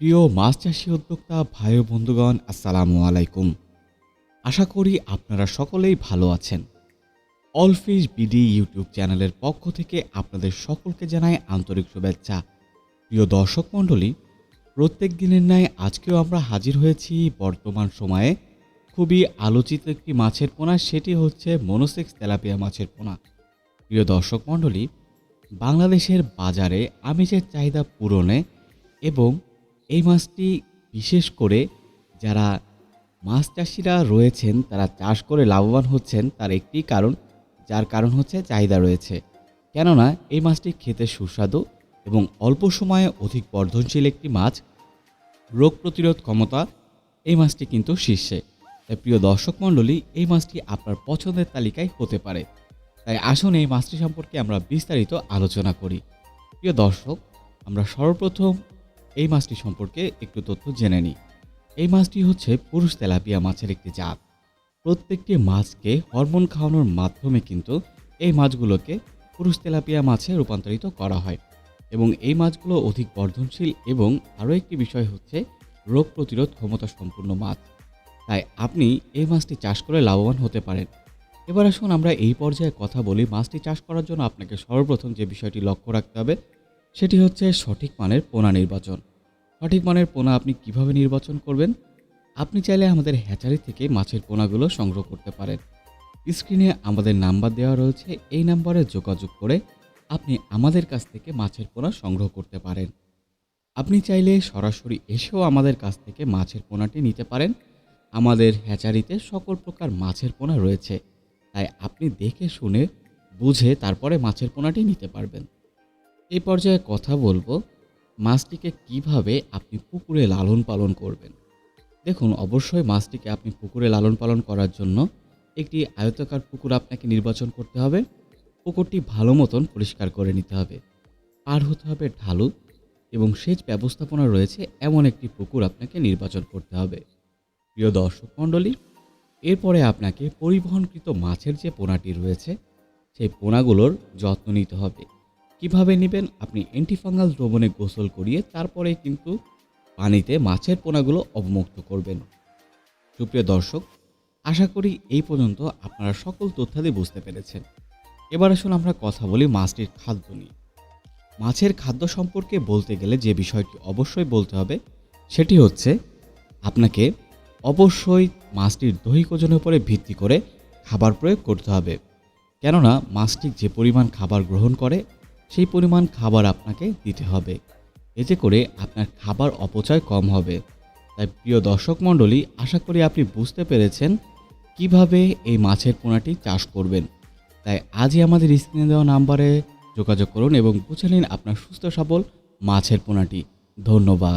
প্রিয় মাছ চাষি উদ্যোক্তা, ভাই বন্ধুগণ, আসসালামু আলাইকুম। আশা করি আপনারা সকলেই ভালো আছেন। অলফিশ বিডি ইউটিউব চ্যানেলের পক্ষ থেকে আপনাদের সকলকে জানাই আন্তরিক শুভেচ্ছা। প্রিয় দর্শক মণ্ডলী, প্রত্যেক দিনের ন্যায় আজকেও আমরা হাজির হয়েছি বর্তমান সময়ে খুবই আলোচিত একটি মাছের পোনা, সেটি হচ্ছে মনোসেক্স তেলাপিয়া মাছের পোনা। প্রিয় দর্শক মণ্ডলী, বাংলাদেশের বাজারে আমিষের চাহিদা পূরণে এবং এই মাছটি বিশেষ করে যারা মাছ চাষিরা রয়েছেন, তারা চাষ করে লাভবান হচ্ছেন, তার একটি কারণ, যার কারণ হচ্ছে চাহিদা রয়েছে। কেননা এই মাছটি খেতে সুস্বাদু এবং অল্প সময়ে অধিক বর্ধনশীল একটি মাছ, রোগ প্রতিরোধ ক্ষমতা এই মাছটি কিন্তু শীর্ষে। তাই প্রিয় দর্শক মণ্ডলী, এই মাছটি আপনার পছন্দের তালিকায় হতে পারে। তাই আসুন এই মাছটি সম্পর্কে আমরা বিস্তারিত আলোচনা করি। প্রিয় দর্শক, আমরা সর্বপ্রথম এই মাছটি সম্পর্কে একটু তথ্য জেনে নিই। এই মাছটি হচ্ছে পুরুষ তেলাপিয়া মাছের একটি জাত। প্রত্যেকটি মাছকে হরমোন খাওয়ানোর মাধ্যমে কিন্তু এই মাছগুলোকে পুরুষ তেলাপিয়া মাছে রূপান্তরিত করা হয় এবং এই মাছগুলো অধিক বর্ধনশীল এবং আরও একটি বিষয় হচ্ছে রোগ প্রতিরোধ ক্ষমতা সম্পূর্ণ মাছ। তাই আপনি এই মাছটি চাষ করে লাভবান হতে পারেন। এবার আসুন আমরা এই পর্যায়ে কথা বলি মাছটি চাষ করার জন্য আপনাকে সর্বপ্রথম যে বিষয়টি লক্ষ্য রাখতে হবে সেটি হচ্ছে সঠিক মানের পোনা নির্বাচন। সঠিক মানের পোনা আপনি কীভাবে নির্বাচন করবেন? আপনি চাইলে আমাদের হ্যাচারি থেকে মাছের পোনাগুলো সংগ্রহ করতে পারেন। স্ক্রিনে আমাদের নাম্বার দেওয়া রয়েছে, এই নাম্বারে যোগাযোগ করে আপনি আমাদের কাছ থেকে মাছের পোনা সংগ্রহ করতে পারেন। আপনি চাইলে সরাসরি এসেও আমাদের কাছ থেকে মাছের পোনাটি নিতে পারেন। আমাদের হ্যাচারিতে সকল প্রকার মাছের পোনা রয়েছে। তাই আপনি দেখে শুনে, বুঝে তারপরে মাছের পোনাটি নিতে পারবেন। এই পর্যায়ে কথা বলব মাছটিকে কীভাবে আপনি পুকুরে লালন পালন করবেন। দেখুন, অবশ্যই মাছটিকে আপনি পুকুরে লালন পালন করার জন্য একটি আয়তাকার পুকুর আপনাকে নির্বাচন করতে হবে। পুকুরটি ভালো মতন পরিষ্কার করে নিতে হবে। পার হতে হবে ঢালু এবং সেচ ব্যবস্থাপনা রয়েছে এমন একটি পুকুর আপনাকে নির্বাচন করতে হবে। প্রিয় দর্শক মণ্ডলী, এরপরে আপনাকে পরিবহনকৃত মাছের যে পোনাটি রয়েছে, সেই পোনাগুলোর যত্ন নিতে হবে। কীভাবে নেবেন? আপনি অ্যান্টিফাঙ্গাল দ্রবণে গোসল করিয়ে তারপরে কিন্তু পানিতে মাছের পোনাগুলো অবমুক্ত করবেন। সুপ্রিয় দর্শক, আশা করি এই পর্যন্ত আপনারা সকল তথ্যাদি বুঝতে পেরেছেন। এবার আসুন আমরা কথা বলি মাছটির খাদ্য নিয়ে। মাছের খাদ্য সম্পর্কে বলতে গেলে যে বিষয়টি অবশ্যই বলতে হবে, সেটি হচ্ছে আপনাকে অবশ্যই মাছটির দৈহিক ওজনের উপরে ভিত্তি করে খাবার প্রয়োগ করতে হবে। কেননা মাছটি যে পরিমাণ খাবার গ্রহণ করে সেই পরিমাণ খাবার আপনাকে দিতে হবে। এতে করে আপনার খাবার অপচয় কম হবে। তাই প্রিয় দর্শক মণ্ডলী, আশা করি আপনি বুঝতে পেরেছেন কীভাবে এই মাছের পোনাটি চাষ করবেন। তাই আজই আমাদের স্ক্রিনে দেওয়া নাম্বারে যোগাযোগ করুন এবং বুঝে নিন আপনার সুস্থ সবল মাছের পোনাটি। ধন্যবাদ।